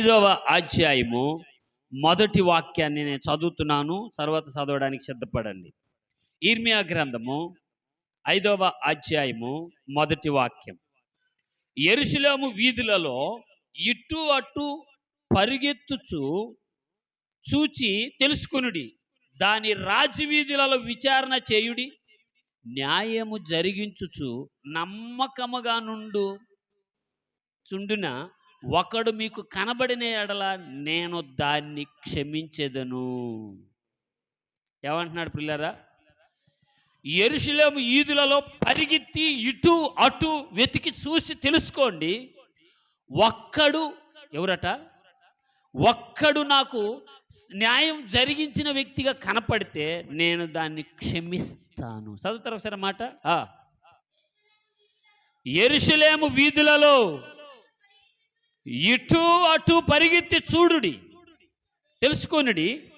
ఐదవ అధ్యాయము. మొదటి వాక్యాన్ని నేను చదువుతున్నాను. తర్వాత చదవడానికి సిద్ధపడండి. ఈర్మియా గ్రంథము ఐదవ అధ్యాయము మొదటి వాక్యం. ఎరుశలేము వీధులలో ఇటు అటు పరిగెత్తుచు చూచి తెలుసుకునుడి. దాని రాజవీధులలో విచారణ చేయుడి. న్యాయము జరిగించుచు నమ్మకముగా నుండు చుండున ఒకడు మీకు కనబడిన ఎడల నేను దాన్ని క్షమించేదను. ఏమంటున్నాడు పిల్లరా? ఎరుశలేము ఈదులలో పరిగెత్తి ఇటు అటు వెతికి చూసి తెలుసుకోండి. ఒక్కడు ఎవరట? ఒక్కడు నాకు న్యాయం జరిగించిన వ్యక్తిగా కనపడితే నేను దాన్ని క్షమిస్తాను. చదువుతారు ఒకసారి మాట? ఎరుశలేము వీధులలో ఇటు అటు పరిగెత్తి చూడుడి. తెలుసుకొనుడి.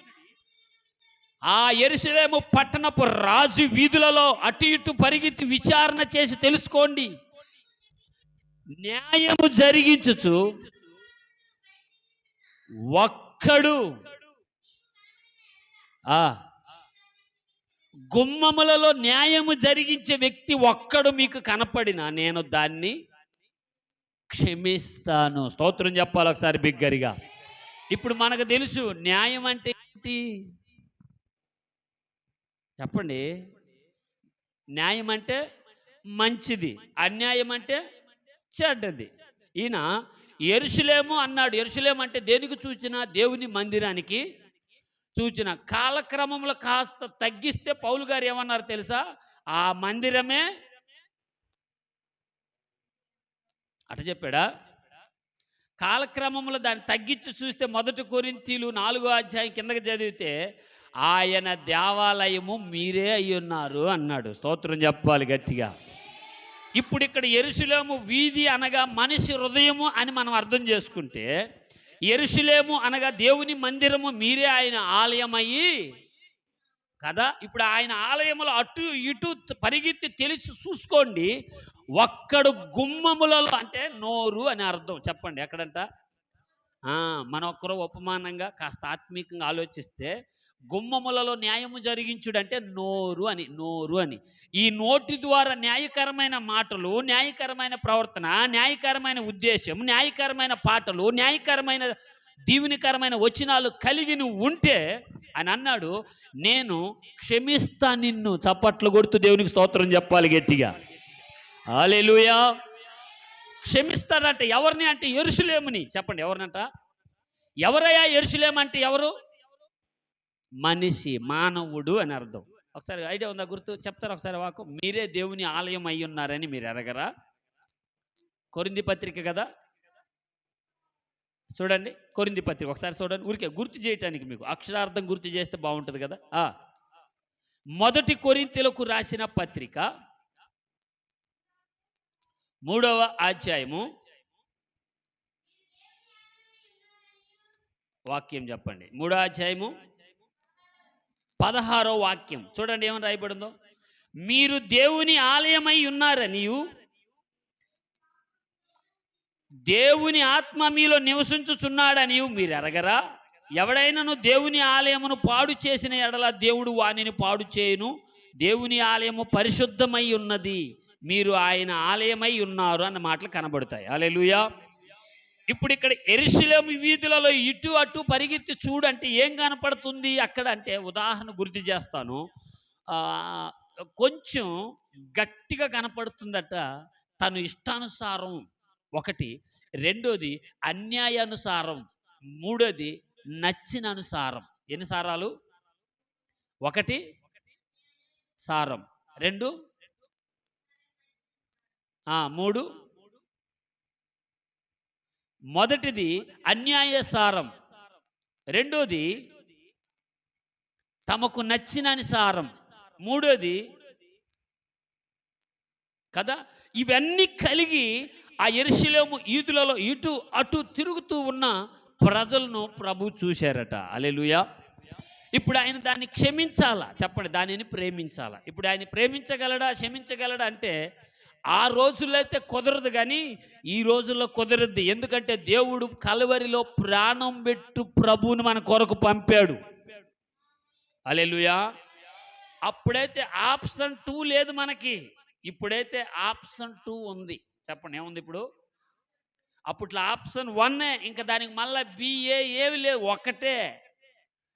ఆ ఎరుసలేము పట్టణపు రాజు వీధులలో అటు ఇటు పరిగెత్తి విచారణ చేసి తెలుసుకోండి. న్యాయము జరిగించుచు ఒక్కడు ఆ గుమ్మములలో న్యాయము జరిగించే వ్యక్తి ఒక్కడు మీకు కనపడినా నేను దాన్ని క్షమిస్తాను. స్తోత్రం చెప్పాలి ఒకసారి బిగ్గరిగా. ఇప్పుడు మనకు తెలుసు న్యాయం అంటే ఏంటి? చెప్పండి. న్యాయం అంటే మంచిది. అన్యాయం అంటే చెడ్డది. ఈయన ఎరుసలేము అన్నాడు. ఎరుసలేము అంటే దేనికి చూచినా దేవుని మందిరానికి చూచిన కాలక్రమంలో కాస్త తగ్గిస్తే పౌలు గారు ఏమన్నారు తెలుసా? ఆ మందిరమే అట చెప్పాడా? కాలక్రమంలో దాన్ని తగ్గించి చూస్తే మొదటి కొరింతీలు నాలుగో అధ్యాయం కిందకి చదివితే ఆయన దేవాలయము మీరే అయి ఉన్నారు అన్నాడు. స్తోత్రం చెప్పాలి గట్టిగా. ఇప్పుడు ఇక్కడ ఎరుసలేము వీధి అనగా మనిషి హృదయము అని మనం అర్థం చేసుకుంటే ఎరుసలేము అనగా దేవుని మందిరము మీరే ఆయన ఆలయమయ్యి కదా? ఇప్పుడు ఆయన ఆలయములో అటు ఇటు పరిగెత్తి తెలిసి చూసుకోండి ఒక్కడు గుమ్మములలో అంటే నోరు అని అర్థం. చెప్పండి ఎక్కడంట? మన ఒక్కరు ఉపమానంగా కాస్త ఆత్మీకంగా ఆలోచిస్తే గుమ్మములలో న్యాయము జరిగించుడంటే నోరు అని నోరు అని. ఈ నోటి ద్వారా న్యాయకరమైన మాటలు న్యాయకరమైన ప్రవర్తన న్యాయకరమైన ఉద్దేశం న్యాయకరమైన పాటలు న్యాయకరమైన దీవెనికరమైన వచనాలు కలిగి నువ్వు ఉంటే అని అన్నాడు నేను క్షమిస్తా నిన్ను చప్పట్లు కొడుతూ దేవునికి స్తోత్రం చెప్పాలి గట్టిగా. ఆలెలుయా క్షమిస్తాడంట ఎవరిని అంటే ఎరుసలేముని చెప్పండి ఎవరినంట? ఎవరయ్యా ఎరుసలేమంటే ఎవరు? మనిషి మానవుడు అని అర్థం. ఒకసారి ఐడియా ఉందా గుర్తు? చెప్తారు ఒకసారి వాకు మీరే దేవుని ఆలయం అయి ఉన్నారని మీరు ఎరగరా? కొరింది పత్రిక కదా? చూడండి కొరింది పత్రిక. ఒకసారి చూడండి. ఊరికే గుర్తు చేయటానికి మీకు. అక్షరార్థం గుర్తు చేస్తే బాగుంటుంది కదా? మొదటి కొరింతలకు రాసిన పత్రిక మూడవ అధ్యాయము. వాక్యం చెప్పండి. మూడో అధ్యాయము. పదహారో వాక్యం. చూడండి ఏమని రాయబడిందో. మీరు దేవుని ఆలయమై ఉన్నారనియు దేవుని ఆత్మ మీలో నివసించుచున్నాడని మీరు ఎరగరా? ఎవడైనాను దేవుని ఆలయమును పాడు చేసిన ఎడల దేవుడు వానిని పాడు చేయును. దేవుని ఆలయము పరిశుద్ధమై ఉన్నది. మీరు ఆయన ఆలయమై ఉన్నారు అన్న మాటలు కనబడతాయి. అలెలుయా ఇప్పుడు ఇక్కడ ఎరిశిలం వీధులలో ఇటు అటు పరిగెత్తి చూడంటే ఏం కనపడుతుంది? అక్కడ అంటే ఉదాహరణ గుర్తు చేస్తాను. కొంచెం గట్టిగా కనపడుతుందట తను ఇష్టానుసారం ఒకటి రెండోది అన్యాయానుసారం మూడోది నచ్చిన అనుసారం ఎన్ని సారాలు? ఒకటి సారం. రెండు మూడు. మొదటిది అన్యాయ సారం రెండోది తమకు నచ్చిన అనుసారం మూడోది కదా? ఇవన్నీ కలిగి ఆ ఎరుశలేము ఈదులలో ఇటు అటు తిరుగుతూ ఉన్న ప్రజలను ప్రభు చూశారట. అలెలుయా ఇప్పుడు ఆయన దాన్ని క్షమించాలా? చెప్పండి దానిని ప్రేమించాలా? ఇప్పుడు ఆయన ప్రేమించగలడా? క్షమించగలడా? అంటే ఆ రోజుల్లో అయితే కుదరదు కానీ ఈ రోజుల్లో కుదరద్ది. ఎందుకంటే దేవుడు కలవరిలో ప్రాణం పెట్టు ప్రభువుని మన కొరకు పంపాడు. అలెలుయా అప్పుడైతే ఆప్షన్ టూ లేదు మనకి. ఇప్పుడైతే ఆప్షన్ టూ ఉంది. చెప్పండి ఏముంది ఇప్పుడు? అప్పట్లో ఆప్షన్ వన్నే ఇంకా దానికి మళ్ళీ బిఏ ఏవి లేవు ఒకటే.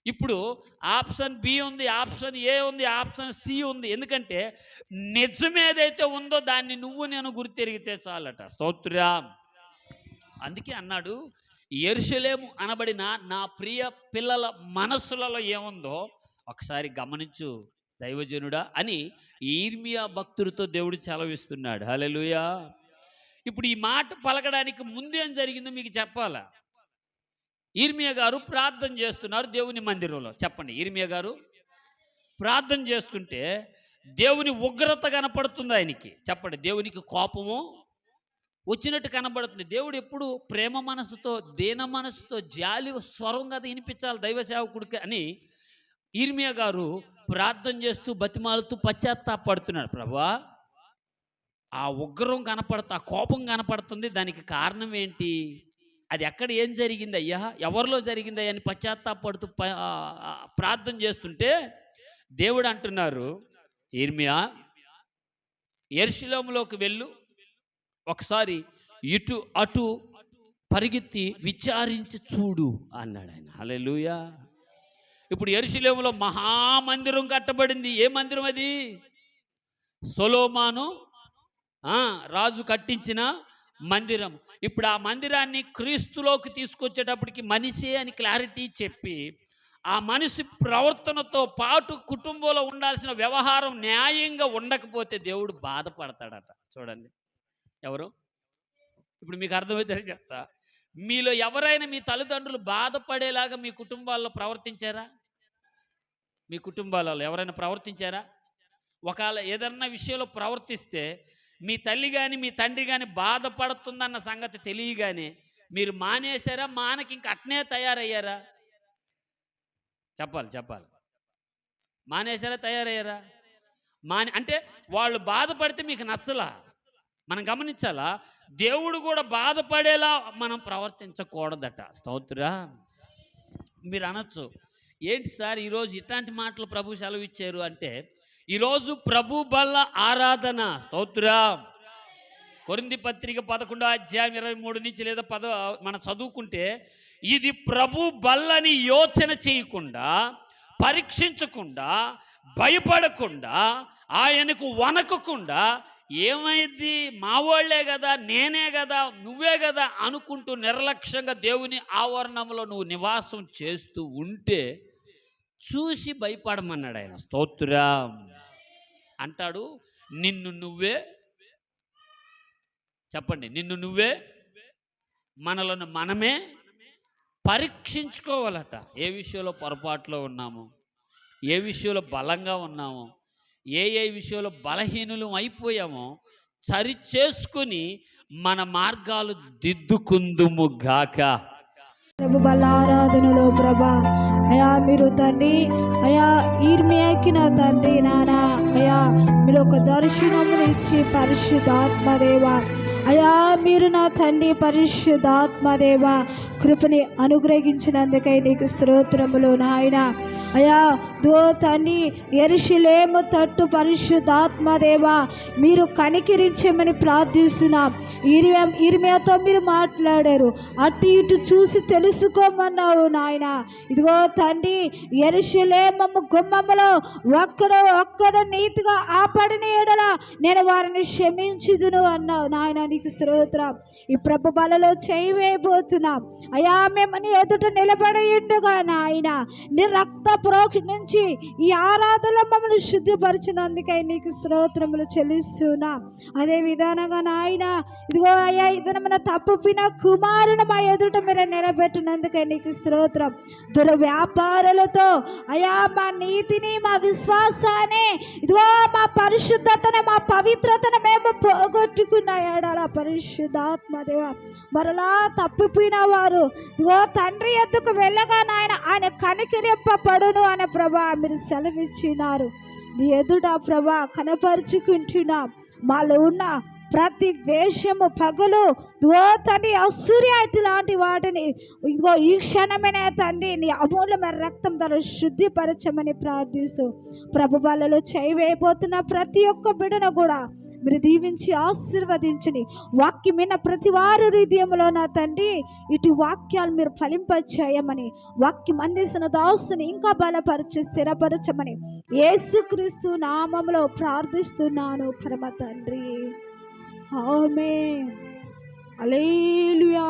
ఇప్పుడు ఆప్షన్ బి ఉంది ఆప్షన్ ఏ ఉంది ఆప్షన్ సి ఉంది. ఎందుకంటే నిజం ఏదైతే ఉందో దాన్ని నువ్వు నేను గుర్తెరిగితే చాలట. స్తోత్రా. అందుకే అన్నాడు ఎరుసలేము అనబడిన నా ప్రియ పిల్లల మనస్సులలో ఏముందో ఒకసారి గమనించు దైవజనుడా అని ఈర్మియా భక్తుడితో దేవుడు సెలవిస్తున్నాడు. హల్లెలూయా. ఇప్పుడు ఈ మాట పలకడానికి ముందేం జరిగిందో మీకు చెప్పాలా? ఈర్మియా గారు ప్రార్థన చేస్తున్నారు దేవుని మందిరంలో. చెప్పండి ఈర్మియా గారు ప్రార్థన చేస్తుంటే దేవుని ఉగ్రత కనపడుతుంది ఆయనకి. చెప్పండి దేవునికి కోపము వచ్చినట్టు కనబడుతుంది. దేవుడు ఎప్పుడు ప్రేమ మనసుతో దీన మనసుతో జాలి స్వరం కదా వినిపించాలి దైవ సేవకుడికి అని ఈర్మియా గారు ప్రార్థన చేస్తూ బతిమాలుతూ పశ్చాత్తాపడుతున్నాడు. ప్రభా ఆ ఉగ్రం కనపడుతూ ఆ కోపం కనపడుతుంది. దానికి కారణం ఏంటి? అది ఎక్కడ ఏం జరిగింది అయ్యా ఎవరిలో జరిగింది అని పశ్చాత్తాపడుతూ ప్రార్థన చేస్తుంటే దేవుడు అంటున్నారు ఇర్మియా ఎర్షిలోములోకి వెళ్ళు ఒకసారి ఇటు అటు పరిగెత్తి విచారించి చూడు అన్నాడు ఆయన. హలెలుయా ఇప్పుడు ఎరుశలేములో మహామందిరం కట్టబడింది. ఏ మందిరం అది? సొలోమాను రాజు కట్టించిన మందిరం. ఇప్పుడు ఆ మందిరాన్ని క్రీస్తులోకి తీసుకొచ్చేటప్పటికి మనిషే అని క్లారిటీ చెప్పి ఆ మనిషి ప్రవర్తనతో పాటు కుటుంబంలో ఉండాల్సిన వ్యవహారం న్యాయంగా ఉండకపోతే దేవుడు బాధపడతాడట. చూడండి. ఎవరు? ఇప్పుడు మీకు అర్థమైతే చెప్తా. మీలో ఎవరైనా మీ తల్లిదండ్రులు బాధపడేలాగా మీ కుటుంబాల్లో ప్రవర్తించారా? మీ కుటుంబాలలో ఎవరైనా ప్రవర్తించారా? ఒకవేళ ఏదన్నా విషయంలో ప్రవర్తిస్తే మీ తల్లి కానీ మీ తండ్రి కానీ బాధపడుతుందన్న సంగతి తెలియగానే మీరు మానేశారా? మానకి ఇంక అట్నే తయారయ్యారా? చెప్పాలి చెప్పాలి. మానేశారా? తయారయ్యారా? మాని అంటే వాళ్ళు బాధపడితే మీకు నచ్చలా? మనం గమనించాలా? దేవుడు కూడా బాధపడేలా మనం ప్రవర్తించకూడదట. స్తోత్రురా మీరు అనొచ్చు. ఏంటి సార్ ఈరోజు ఇట్లాంటి మాటలు ప్రభు సెలవు ఇచ్చారు అంటే ఈరోజు ప్రభు బల్ల ఆరాధన. స్తోత్రా. కొరింది పత్రిక పదకొండో అధ్యాయం ఇరవై మూడు నుంచి లేదా పద మనం చదువుకుంటే ఇది ప్రభు బల్లని యోచన చేయకుండా పరీక్షించకుండా భయపడకుండా ఆయనకు వణకకుండా ఏమైంది? మా వాళ్ళే కదా నేనే కదా నువ్వే కదా అనుకుంటూ నిర్లక్ష్యంగా దేవుని ఆవరణంలో నువ్వు నివాసం చేస్తూ ఉంటే చూసి భయపడమన్నాడు ఆయన. స్తోత్రం. అంటాడు నిన్ను నువ్వే చెప్పండి నిన్ను నువ్వే మనలను మనమే పరీక్షించుకోవాలట. ఏ విషయంలో పొరపాటులో ఉన్నాము? ఏ విషయంలో బలంగా ఉన్నామో? ఏ ఏ విషయంలో బలహీనులు అయిపోయామో సరి చేసుకుని మన మార్గాలు దిద్దుకుందుము గాక. ప్రభు బలారాధనలో ప్రభా అయా మీరు తండ్రి అయా ఈర్మియాకి నా తండ్రి నానా అయా మీరు ఒక దర్శనమును ఇచ్చి పరిశుద్ధాత్మదేవ. అయా మీరు నా తండ్రి పరిశుద్ధాత్మదేవ. కృపని అనుగ్రహించినందుకై నీకు స్తోత్రములు నాయన. అయా దో ఎరుషులేము తట్టు పరిశుద్ధాత్మదేవ మీరు కనికిరించమని ప్రార్థిస్తున్నాం. ఇరిమే ఇరిమేతో మీరు మాట్లాడారు. అటు ఇటు చూసి తెలుసుకోమన్నావు నాయన. ఇదిగో తండ్రి ఎరుషులేమము గుమ్మములో ఒక్కడు ఒక్కడు నీతిగా ఆపడిన ఎడల నేను వారిని క్షమించుదును అన్నావు నాయన. నీకు స్తోత్రం. ఈ ప్రభు బలలో చేయవేయబోతున్నాం అయా మేము నీ ఎదుట నిలబడి ఉండుగా నాయన. నీ రక్త ప్రోక్ష నుంచి ఈ ఆరాధనలో మమ్మల్ని శుద్ధిపరిచినందుకై నీకు స్తోత్రములు చెల్లిస్తున్నాం. అదే విధానంగా నాయన ఇదిగో అయ్యా ఇదనమైన తప్పుపిన కుమారుని మా ఎదుట మీరు నిలబెట్టినందుకై నీకు స్తోత్రం. దుర వ్యాపారులతో అయా మా నీతిని మా విశ్వాసాన్ని ఇదిగో మా పరిశుద్ధతను మా పవిత్రతను మేము పోగొట్టుకున్న ఏడాల పరిశుద్ధాత్మదేవ మరలా తప్పిపోయిన వారు ఇదిగో తండ్రి ఎద్దుకు వెళ్ళగా నాయన ఆయన కనికరింపబడును అనే ప్రభా మీరు సెలవిచ్చినారు. నీ ఎదుట ప్రభా కనపరుచుకుంటున్నాం. మాలో ఉన్న ప్రతి వేషము పగలు ఇదిగో తండ్రి అసూర్యాటి లాంటి వాటిని ఇదిగో ఈ క్షణమైన తండ్రి నీ అమూల్యమైన రక్తం ధర శుద్ధిపరచమని ప్రార్థిస్తూ. ప్రభు వాళ్ళలో చేయి ప్రతి ఒక్క బిడను కూడా మీరు దీవించి ఆశీర్వదించని వాక్యం విన్న ప్రతి వారి హృదయంలో నా తండ్రి ఇటు వాక్యాలు మీరు ఫలింపచేయమని వాక్యం అందిస్తున్న దాసుని ఇంకా బలపరిచి స్థిరపరచమని యేసుక్రీస్తు నామంలో ప్రార్థిస్తున్నాను పరమ తండ్రి. ఆమె అలేలుయా